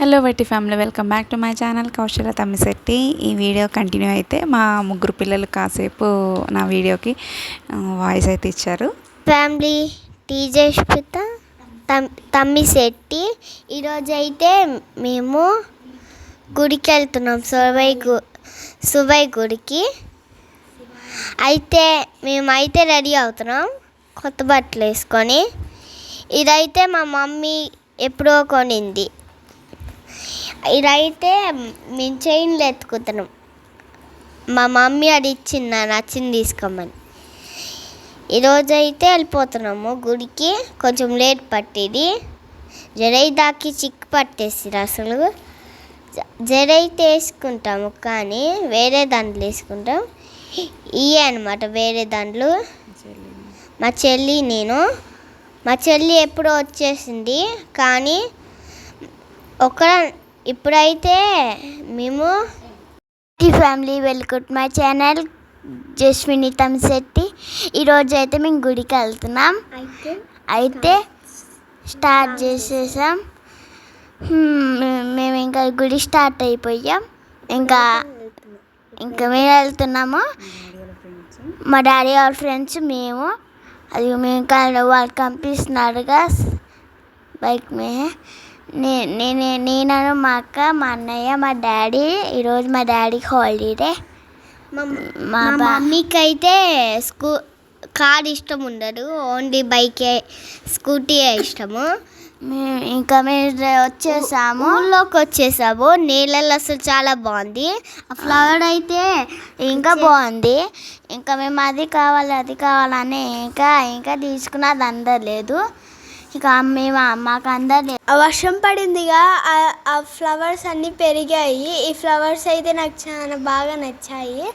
Hello వెట్టి family welcome back to my channel Kaushala Tammisetti ఈ video continue అయితే మా ముగ్గురు పిల్లలు కాసేపు నా వీడియోకి వాయిస్ అయితే ఇచ్చారు. ఫ్యామిలీ టీజేష్పిత తమ్మిశెట్టి తమ్ తమ్మి శెట్టి ఈరోజు అయితే మేము గుడికి వెళ్తున్నాం సువై గు సువై గుడికి. అయితే మేమైతే రెడీ అవుతున్నాం కొత్త బట్టలు వేసుకొని ఇదైతే మా మమ్మీ ఎప్పుడో కొనింది. ఇదైతే మేము చైన్లు ఎత్తుకుతున్నాం. మా మమ్మీ అది ఇచ్చింది నా నచ్చింది తీసుకోమని. ఈరోజు అయితే వెళ్ళిపోతున్నాము గుడికి కొంచెం లేట్ పట్టేది. జడై దాకి చిక్కు పట్టేసిరు అసలు. జడైతే వేసుకుంటాము కానీ వేరే దాంట్లో వేసుకుంటాం. ఇవే అనమాట వేరే దాంట్లో మా చెల్లి నేను. మా చెల్లి ఎప్పుడో వచ్చేసింది కానీ ఒక ఇప్పుడైతే మేము family welcome my channel Jaswini Tamshetti ఈరోజు అయితే మేము గుడికి వెళ్తున్నాం. అయితే స్టార్ట్ చేసేసాం. మేము ఇంకా గుడి స్టార్ట్ అయిపోయాం. ఇంకా ఇంకా మేము వెళ్తున్నాము. మా డాడీ వాళ్ళ ఫ్రెండ్స్ మేము. అది మేము ఇంకా వాళ్ళు పంపిస్తున్నారుగా. బైక్ మే. నేను నేను మా అక్క మా అన్నయ్య మా డాడీ ఈరోజు మా డాడీకి హాలిడే మా మమ్మీకి అయితే స్కూ కార్ ఇష్టం ఉండదు. ఓన్లీ బైకే స్కూటీయే ఇష్టము. మేము ఇంకా మేము వచ్చేసాము. ఊళ్ళోకి వచ్చేసాము నీళ్ళల్లో అసలు చాలా బాగుంది. ఆ ఫ్లవర్ అయితే ఇంకా బాగుంది. ఇంకా మేము అది కావాలి అది కావాలని ఇంకా ఇంకా తీసుకున్నది అందలేదు ఇక మేము మాకు ఆ వర్షం పడిందిగా ఆ- ఫ్లవర్స్ అన్నీ పెరిగాయి. ఈ ఫ్లవర్స్ అయితే నాకు చాలా బాగా నచ్చాయి.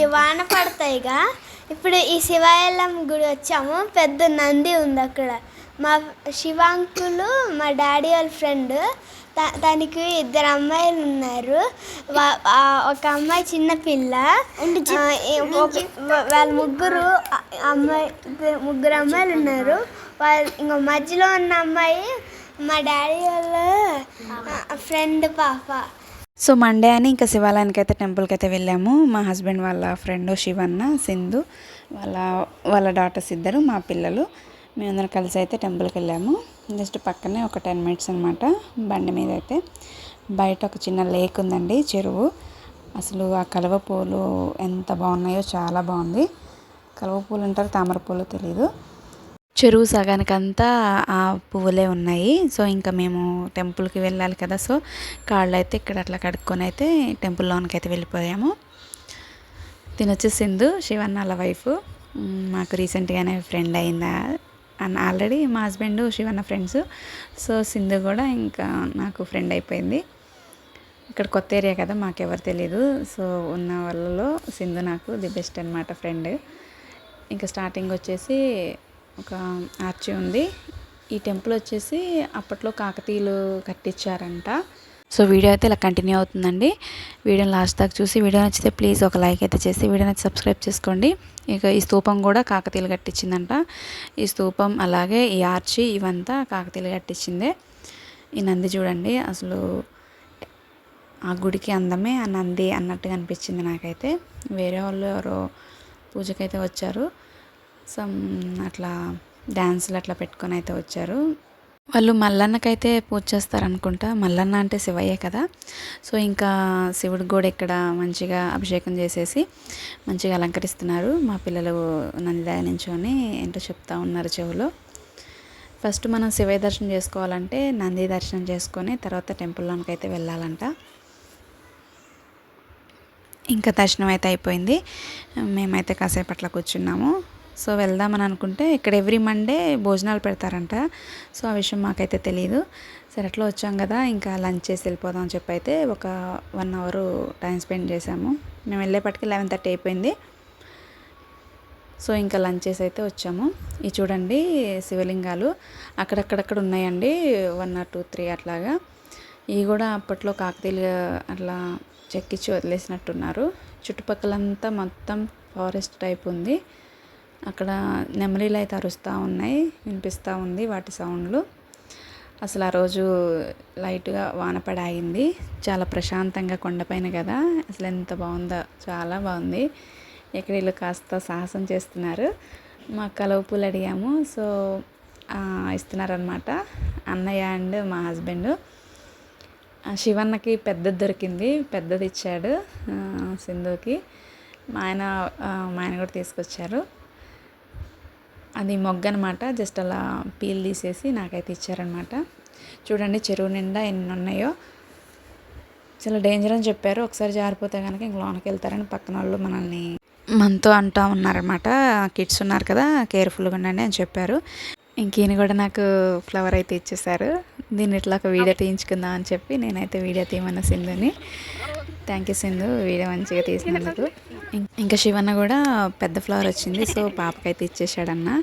ఈ వాన పడతాయిగా. ఇప్పుడు ఈ శివాలయం గుడి వచ్చాము. పెద్ద నంది ఉంది అక్కడ. మా శివాంకులు మా డాడీ వాళ్ళ ఫ్రెండ్ దానికి ఇద్దరు అమ్మాయిలు ఉన్నారు. ఒక అమ్మాయి చిన్న పిల్ల. వాళ్ళ ముగ్గురు అమ్మాయి ముగ్గురు అమ్మాయిలు ఉన్నారు. ఇంకో మధ్యలో ఉన్న అమ్మాయి మా డాడీ వాళ్ళ ఫ్రెండ్ పాప. సో మండే అని ఇంకా శివాలయానికి అయితే టెంపుల్కి అయితే వెళ్ళాము. మా హస్బెండ్ వాళ్ళ ఫ్రెండ్ శివన్న సింధు వాళ్ళ వాళ్ళ డాటర్స్ ఇద్దరు మా పిల్లలు. మేమందరం కలిసి అయితే టెంపుల్కి వెళ్ళాము. జస్ట్ పక్కనే ఒక టెన్ మినిట్స్ అనమాట బండి మీద అయితే. బయట ఒక చిన్న లేక్ ఉందండి చెరువు. అసలు ఆ కలువ పూలు ఎంత బాగున్నాయో చాలా బాగుంది. కలువ పూలు అంటారు తామర పూలు తెలీదు. చెరువు సగానికంతా ఆ పువ్వులే ఉన్నాయి. సో ఇంకా మేము టెంపుల్కి వెళ్ళాలి కదా. సో కాళ్ళు అయితే ఇక్కడ అట్లా కడుక్కొని అయితే టెంపుల్లోనికి అయితే వెళ్ళిపోయాము. తిని సింధు శివన్న వాళ్ళ వైఫ్. మాకు రీసెంట్గానే ఫ్రెండ్ అయిందా? అండ్ ఆల్రెడీ మా husband Sivanna friends. So Sindhu కూడా ఇంకా నాకు ఫ్రెండ్ అయిపోయింది. ఇక్కడ కొత్త ఏరియా కదా మాకెవరు తెలియదు సో ఉన్న వాళ్ళలో సింధు నాకు ది బెస్ట్ అనమాట ఫ్రెండ్. ఇంకా స్టార్టింగ్ వచ్చేసి ఒక ఆర్చి ఉంది. ఈ టెంపుల్ వచ్చేసి అప్పట్లో కాకతీయులు కట్టించారంట. సో వీడియో అయితే ఇలా కంటిన్యూ అవుతుందండి. వీడియోని లాస్ట్ దాకా చూసి వీడియో నచ్చితే ప్లీజ్ ఒక లైక్ అయితే చేసి వీడియో నచ్చి సబ్స్క్రైబ్ చేసుకోండి. ఇక ఈ స్తూపం కూడా కాకతీయులు కట్టించిందంట. ఈ స్తూపం అలాగే ఈ ఆర్చి ఇవంతా కాకతీయులు కట్టించిందే. ఈ నంది చూడండి అసలు ఆ గుడికి అందమే ఆ నంది అన్నట్టుగా అనిపించింది నాకైతే. వేరే వాళ్ళు ఎవరో పూజకైతే వచ్చారు. సమ్ అట్లా డ్యాన్సులు అట్లా పెట్టుకొని అయితే వచ్చారు. వాళ్ళు మల్లన్నకైతే పూజ చేస్తారనుకుంటా. మల్లన్న అంటే శివయ్యే కదా. సో ఇంకా శివుడు కూడా ఇక్కడ మంచిగా అభిషేకం చేసేసి మంచిగా అలంకరిస్తున్నారు. మా పిల్లలు నందిదాయ నించొని ఏంటో చెప్తా ఉన్నారు చెవులో. ఫస్ట్ మనం శివయ్య దర్శనం చేసుకోవాలంటే నంది దర్శనం చేసుకొని తర్వాత టెంపుల్లోనికి అయితే వెళ్ళాలంట. ఇంకా దర్శనం అయితే అయిపోయింది. మేమైతే కాసేపు అట్లా కూర్చున్నాము. సో వెళ్దామని అనుకుంటే ఇక్కడ ఎవ్రీ మండే భోజనాలు పెడతారంట. సో ఆ విషయం మాకైతే తెలియదు సరే అట్లా వచ్చాం కదా ఇంకా లంచ్ చేసి వెళ్ళిపోదాం అని చెప్పి అయితే ఒక వన్ అవర్ టైం స్పెండ్ చేసాము మేము వెళ్ళేపటికి లెవెన్ థర్టీ అయిపోయింది. సో ఇంకా లంచ్ చేసి అయితే వచ్చాము. ఇవి చూడండి శివలింగాలు అక్కడక్కడక్కడ ఉన్నాయండి వన్ ఆర్ టూ త్రీ అట్లాగా. ఇవి కూడా అప్పట్లో కాకతీయులు అట్లా చెక్కిచ్చి వదిలేసినట్టున్నారు. చుట్టుపక్కలంతా మొత్తం ఫారెస్ట్ టైప్ ఉంది. అక్కడ నెమలీలు అయితే అరుస్తూ ఉన్నాయి వినిపిస్తూ ఉంది వాటి సౌండ్లు. అసలు ఆ రోజు లైట్గా వాన ఆగింది చాలా ప్రశాంతంగా కొండపైన కదా అసలు ఎంత బాగుందో చాలా బాగుంది. ఇక్కడ వీళ్ళు కాస్త సాహసం చేస్తున్నారు. మా కలవ పూలు అడిగాము సో ఇస్తున్నారనమాట అన్నయ్య అండ్ మా హస్బెండ్. ఆ, శివన్నకి పెద్దది దొరికింది పెద్దది ఇచ్చాడు సింధుకి మా ఆయన మా ఆయన కూడా తీసుకొచ్చారు. అది మొగ్గ అనమాట జస్ట్ అలా పీల్ తీసేసి నాకైతే ఇచ్చారనమాట. చూడండి చెరువు నిండా ఎన్ని ఉన్నాయో చాలా డేంజర్ అని చెప్పారు. ఒకసారి జారిపోతే కనుక ఇంక లోనకి వెళ్తారని పక్కన వాళ్ళు మనల్ని మనతో అంటూ ఉన్నారనమాట. కిడ్స్ ఉన్నారు కదా కేర్ఫుల్గా ఉండండి అని చెప్పారు. ఇంక ఈయన కూడా నాకు ఫ్లవర్ అయితే ఇచ్చేసారు. దీన్ని ఇట్లా ఒక వీడియో తీయించుకుందాం అని చెప్పి నేనైతే వీడియో తీయమన్న సింధుని. థ్యాంక్ యూ సింధు వీడియో మంచిగా తీసినందుకు. ఇం- ఇంకా శివన్న కూడా పెద్ద ఫ్లవర్ వచ్చింది సో పాపకైతే ఇచ్చేసాడన్న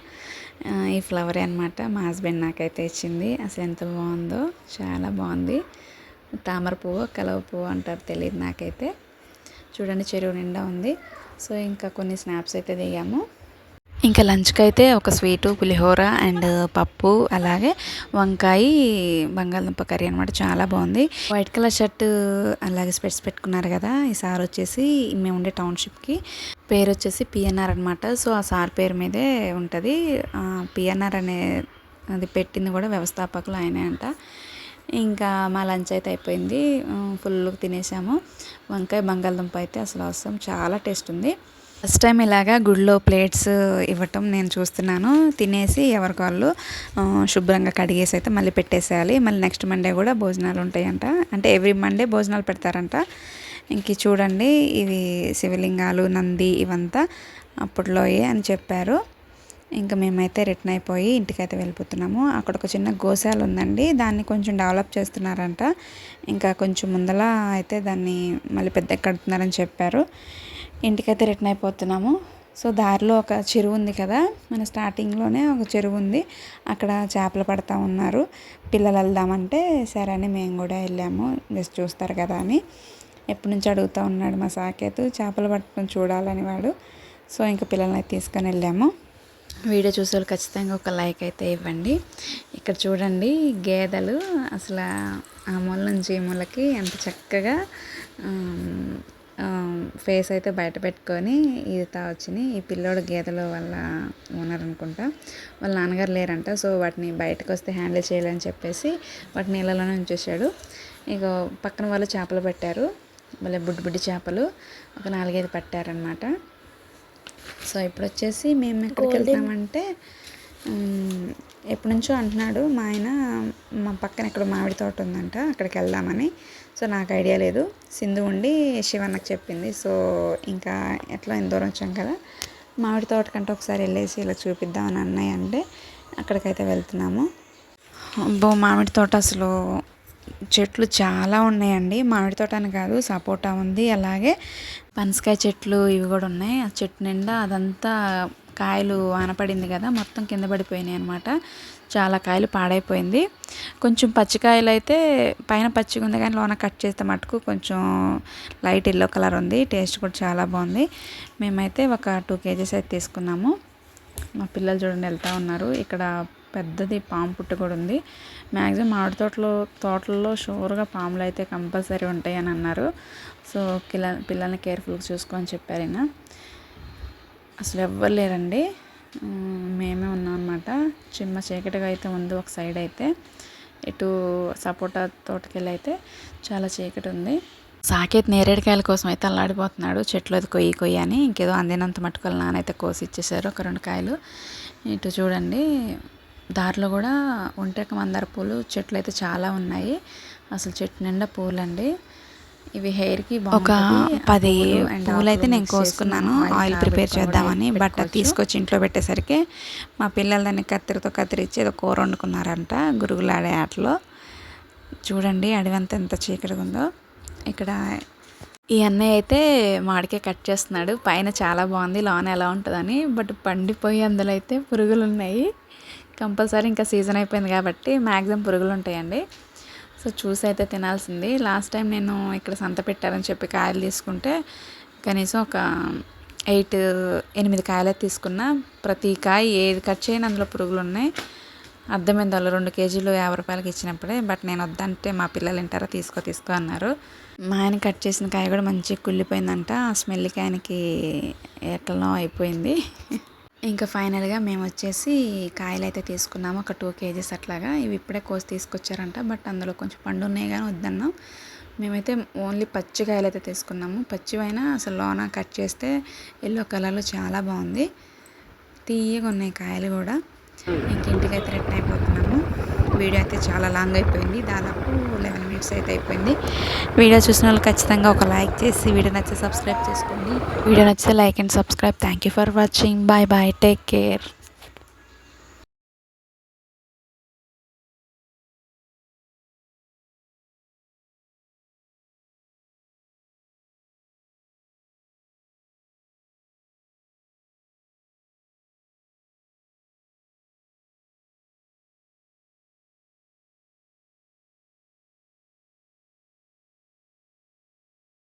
ఈ ఫ్లవరే అనమాట మా హస్బెండ్ నాకైతే ఇచ్చింది. అసలు ఎంత బాగుందో చాలా బాగుంది. తామర పువ్వు కలవ పువ్వు అంటారు తెలియదు నాకైతే. చూడండి చెరువు నిండా ఉంది. సో ఇంకా కొన్ని స్నాప్స్ అయితే దిగాము. ఇంకా లంచ్కి అయితే ఒక స్వీటు పులిహోర అండ్ పప్పు అలాగే వంకాయ బంగాళదుంప కర్రీ అనమాట చాలా బాగుంది. వైట్ కలర్ షర్ట్ అలాగే స్పెట్స్ పెట్టుకున్నారు కదా ఈ సార్ వచ్చేసి మేము ఉండే టౌన్షిప్కి. పేరు వచ్చేసి పిఎన్ఆర్ అనమాట సో ఆ సార్ పేరు మీదే ఉంటుంది. పిఎన్ఆర్ అనే అది పెట్టింది కూడా వ్యవస్థాపకులు ఆయనే అంట. ఇంకా మా లంచ్ అయితే అయిపోయింది. ఫుల్ తినేసాము. వంకాయ బంగాళదుంప అయితే అసలు అవసరం. చాలా టేస్ట్ ఉంది. ఫస్ట్ టైం ఇలాగా గుడిలో ప్లేట్స్ ఇవ్వటం నేను చూస్తున్నాను. తినేసి ఎవరికి వాళ్ళు శుభ్రంగా కడిగేసి అయితే మళ్ళీ పెట్టేసేయాలి. మళ్ళీ నెక్స్ట్ మండే కూడా భోజనాలు ఉంటాయంట. అంటే ఎవ్రీ మండే భోజనాలు పెడతారంట. ఇంక చూడండి ఇవి శివలింగాలు నంది ఇవంతా అప్పట్లోయే అని చెప్పారు. ఇంకా మేమైతే రిటర్న్ అయిపోయి ఇంటికైతే వెళ్ళిపోతున్నాము. అక్కడ ఒక చిన్న గోశాల ఉందండి. దాన్ని కొంచెం డెవలప్ చేస్తున్నారంట. ఇంకా కొంచెం ముందల అయితే దాన్ని మళ్ళీ పెద్ద కడుతున్నారని చెప్పారు. ఇంటికైతే రిటర్న్ అయిపోతున్నాము. సో దారిలో ఒక చెరువు ఉంది కదా మన స్టార్టింగ్లోనే ఒక చెరువు ఉంది. అక్కడ చేపలు పడతా ఉన్నారు. పిల్లలు వెళ్దామంటే సరే అని మేము కూడా వెళ్ళాము. జస్ట్ చూస్తారు కదా అని. ఎప్పటి నుంచి అడుగుతూ ఉన్నాడు మా సాకేత్ చేపలు పట్టడం చూడాలని వాడు. సో ఇంకా పిల్లల్ని అయితే తీసుకొని వెళ్ళాము. వీడియో చూసే వాళ్ళు ఖచ్చితంగా ఒక లైక్ అయితే ఇవ్వండి. ఇక్కడ చూడండి గేదెలు. అసలు ఆ మూల నుంచి ఈ మూలకి ఎంత చక్కగా ఫేస్ అయితే బయట పెట్టుకొని ఈదుతా వచ్చినాయి ఈ పిల్లోడు గేదెలు వాళ్ళ ఓనర్ అనుకుంటా. వాళ్ళ నాన్నగారు లేరంట సో వాటిని బయటకు వస్తే హ్యాండిల్ చేయాలని చెప్పేసి వాటి నీళ్ళలోనే ఉంచేసాడు ఇక పక్కన వాళ్ళు చేపలు పెట్టారు. వాళ్ళ బుడ్డి బుడ్డి చేపలు. ఒక నాలుగైదు పట్టారనమాట సో ఇప్పుడు వచ్చేసి మేము ఎక్కడికి వెళ్తామంటే ఎప్పటి నుంచో అంటున్నాడు మా ఆయన మా పక్కన ఇక్కడ మామిడి తోట ఉందంట అక్కడికి వెళ్దామని. సో నాకు ఐడియా లేదు. సింధు ఉండి శివన్నకు చెప్పింది. సో ఇంకా ఎట్లా ఎంత దూరం వచ్చాం కదా. మామిడి తోట కంటే ఒకసారి వెళ్ళేసి ఇలా చూపిద్దామని అన్నయ్య అంటే అక్కడికైతే వెళ్తున్నాము. అబ్బో మామిడి తోట అసలు చెట్లు చాలా ఉన్నాయండి. మామిడి తోట అని కాదు సపోటా ఉంది. అలాగే పనసకాయ చెట్లు ఇవి కూడా ఉన్నాయి. ఆ చెట్టు నిండా అదంతా కాయలు వానపడింది కదా మొత్తం కింద పడిపోయినాయి అనమాట చాలా కాయలు పాడైపోయింది. కొంచెం పచ్చికాయలు అయితే పైన పచ్చిగా ఉంది కానీ లోన కట్ చేస్తే మటుకు కొంచెం లైట్ ఎల్లో కలర్ ఉంది. టేస్ట్ కూడా చాలా బాగుంది. మేమైతే ఒక టూ కేజీస్ అయితే తీసుకున్నాము. మా పిల్లలు చూడండి వెళ్తూ ఉన్నారు. ఇక్కడ పెద్దది పాము పుట్ట కూడా ఉంది. మ్యాక్సిమం మామిడి తోటలో తోటల్లో షూర్గా పాములు అయితే కంపల్సరీ ఉంటాయి అని అన్నారు. సో పిల్ల పిల్లల్ని కేర్ఫుల్గా చూసుకొని చెప్పారు అసలు ఎవ్వరు లేరండి. మేమే ఉన్నాం అనమాట చిన్న చీకటిగా అయితే ఉంది ఒక సైడ్ అయితే. ఇటు సపోటా తోటకెళ్ళి అయితే చాలా చీకటి ఉంది. సాకేత్ నేరేడుకాయల కోసం అయితే అల్లాడిపోతున్నాడు. చెట్లు అది కొయ్యి కొయ్యి అని ఇంకేదో అందినంత మట్టుకు నానైతే కోసి ఇచ్చేసారు. ఒక రెండు కాయలు. ఇటు చూడండి. దారిలో కూడా ఒంటెక మందార పూలు చెట్లు అయితే చాలా ఉన్నాయి. అసలు చెట్టు నిండా పూలండి. ఇవి హెయిర్కి ఒక పది పూలు అయితే నేను కోసుకున్నాను. ఆయిల్ ప్రిపేర్ చేద్దామని బట్ తీసుకొచ్చి ఇంట్లో పెట్టేసరికి మా పిల్లలు దాన్ని కత్తిరితో కత్తిరించి ఏదో కూర వండుకున్నారంట గురుగులాడే ఆటలో. చూడండి అడవంతా ఎంత చీకటిగా ఉందో. ఇక్కడ ఈ అన్నయ్య అయితే మామిడికాయ కట్ చేస్తున్నాడు. పైన చాలా బాగుంది లోన ఎలా ఉంటుందని. బట్ పండిపోయి అందులో అయితే పురుగులు ఉన్నాయి కంపల్సరీ ఇంకా సీజన్ అయిపోయింది కాబట్టి మ్యాక్సిమం పురుగులు ఉంటాయండి సో చూసి అయితే తినాల్సింది. లాస్ట్ టైం నేను ఇక్కడ సంత పెట్టారని చెప్పి కాయలు తీసుకుంటే కనీసం ఒక ఎయిట్ ఎనిమిది కాయలు తీసుకున్నా. ప్రతి కాయ ఏది కట్ చేయని అందులో పురుగులు ఉన్నాయి. అర్థమైంది వాళ్ళు రెండు కేజీలు యాభై రూపాయలకి ఇచ్చినప్పుడే బట్ నేను వద్దంటే మా పిల్లలు వింటారో తీసుకో తీసుకో అన్నారు. మా ఆయన కట్ చేసిన కాయ కూడా మంచిగా కుళ్ళిపోయిందంట. ఆ స్మెల్కి ఆయనకి ఎట్లనో అయిపోయింది. ఇంకా ఫైనల్గా మేము వచ్చేసి కాయలు అయితే తీసుకున్నాము. ఒక టూ కేజీస్ అట్లాగా. ఇవి ఇప్పుడే కోసి తీసుకొచ్చారంట. బట్ అందులో కొంచెం పండు ఉన్నాయి కానీ వద్దన్నాం. మేమైతే ఓన్లీ పచ్చి కాయలు అయితే తీసుకున్నాము. పచ్చివైనా అసలు లోన కట్ చేస్తే ఎల్లో కలర్లో చాలా బాగుంది. తీయగా ఉన్నాయి కాయలు కూడా. ఇంక ఇంటికైతే రిటర్న్ అయిపోతుంది వీడియో అయితే చాలా లాంగ్ అయిపోయింది. దాదాపు లెవెన్ మినిట్స్ అయితే అయిపోయింది. వీడియో చూసిన వాళ్ళు ఖచ్చితంగా ఒక లైక్ చేసి వీడియో నచ్చితే సబ్స్క్రైబ్ చేసుకోండి. వీడియో నచ్చితే like and subscribe. Thank you for watching bye bye take care